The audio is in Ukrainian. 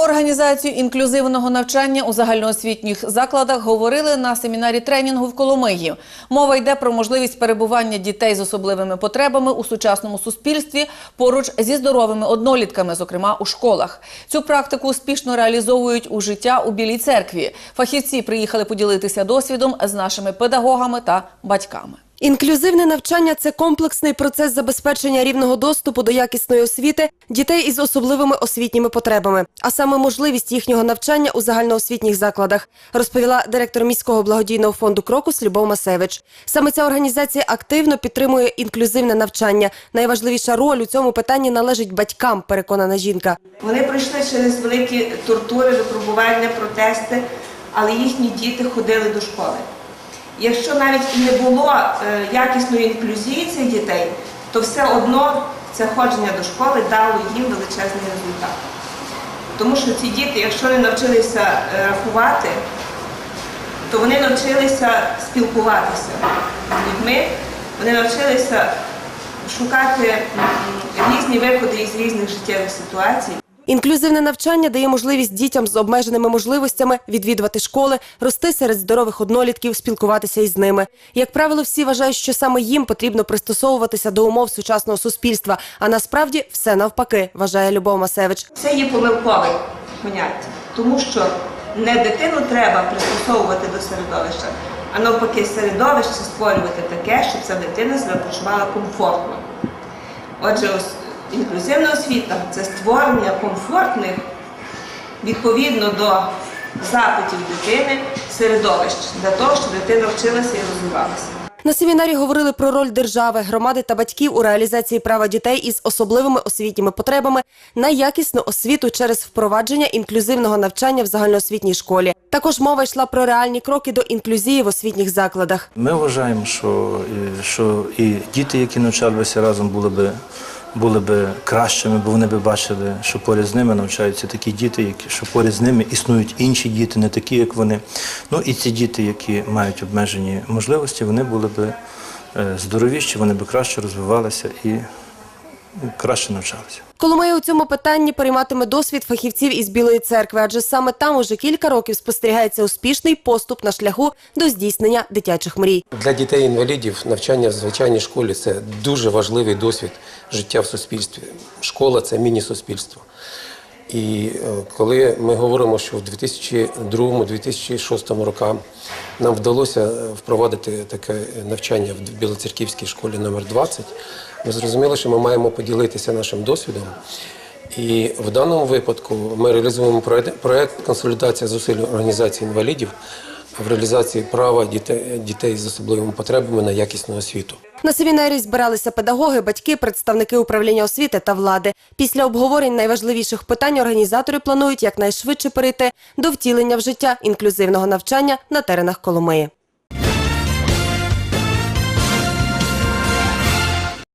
організацію інклюзивного навчання у загальноосвітніх закладах говорили на семінарі тренінгу в Коломиї. Мова йде про можливість перебування дітей з особливими потребами у сучасному суспільстві поруч зі здоровими однолітками, зокрема у школах. Цю практику успішно реалізовують у життя у Білій церкві. Фахівці приїхали поділитися досвідом з нашими педагогами та батьками. Інклюзивне навчання це комплексний процес забезпечення рівного доступу до якісної освіти дітей із особливими освітніми потребами, а саме можливість їхнього навчання у загальноосвітніх закладах, розповіла директор міського благодійного фонду Крокус Любов Масевич. Саме ця організація активно підтримує інклюзивне навчання. Найважливіша роль у цьому питанні належить батькам, переконана жінка. Вони пройшли через великі тортури, випробування, протести, але їхні діти ходили до школи. Якщо навіть і не було е, якісної інклюзії цих дітей, то все одно це ходження до школи дало їм величезний результат. Тому що ці діти, якщо не навчилися е, рахувати, то вони навчилися спілкуватися з людьми, вони навчилися шукати різні виходи із різних життєвих ситуацій. Інклюзивне навчання дає можливість дітям з обмеженими можливостями відвідувати школи, рости серед здорових однолітків, спілкуватися із ними. Як правило, всі вважають, що саме їм потрібно пристосовуватися до умов сучасного суспільства. А насправді все навпаки, вважає Любов Масевич. Це є помилкове поняття, тому що не дитину треба пристосовувати до середовища, а навпаки, середовище створювати таке, щоб ця дитина себе почувала комфортно. Отже, ос- інклюзивна освіта це створення комфортних відповідно до запитів дитини середовищ для того, щоб дитина вчилася і розвивалася. На семінарі говорили про роль держави, громади та батьків у реалізації права дітей із особливими освітніми потребами на якісну освіту через впровадження інклюзивного навчання в загальноосвітній школі. Також мова йшла про реальні кроки до інклюзії в освітніх закладах. Ми вважаємо, що, що і діти, які навчалися разом, були би, були би кращими, бо вони би бачили, що поряд з ними навчаються такі діти, які, що поряд з ними існують інші діти, не такі, як вони. Ну і ці діти, які мають обмежені можливості, вони були би е, здоровіші, вони б краще розвивалися і краще навчалися. Коломия у цьому питанні перейматиме досвід фахівців із Білої церкви, адже саме там уже кілька років спостерігається успішний поступ на шляху до здійснення дитячих мрій. Для дітей-інвалідів навчання в звичайній школі це дуже важливий досвід життя в суспільстві. Школа це міні-суспільство. І е, коли ми говоримо, що в 2002-2006 роках нам вдалося е, впровадити таке навчання в Білоцерківській школі номер 20, ми зрозуміли, що ми маємо поділитися нашим досвідом. І в даному випадку ми реалізуємо проект консолідація зусиль організації інвалідів в реалізації права дітей, з особливими потребами на якісну освіту. На семінарі збиралися педагоги, батьки, представники управління освіти та влади. Після обговорень найважливіших питань організатори планують якнайшвидше перейти до втілення в життя інклюзивного навчання на теренах Коломиї.